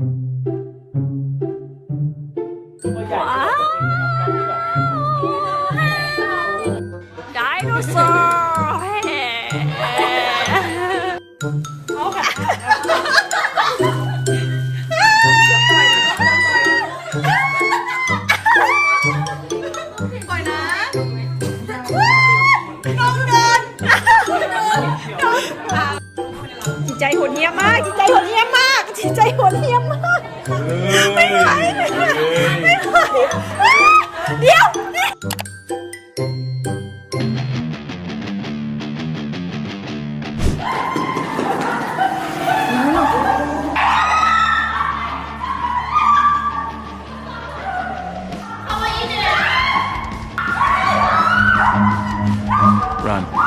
ว้าวไดโนเสาร์จิตใจโหดเหี้ยมมาก จิตใจโหดเหี้ยมมาก จิตใจโหดเหี้ยมมาก ไม่ไหวไม่ไหวเดี๋ยวนี่ run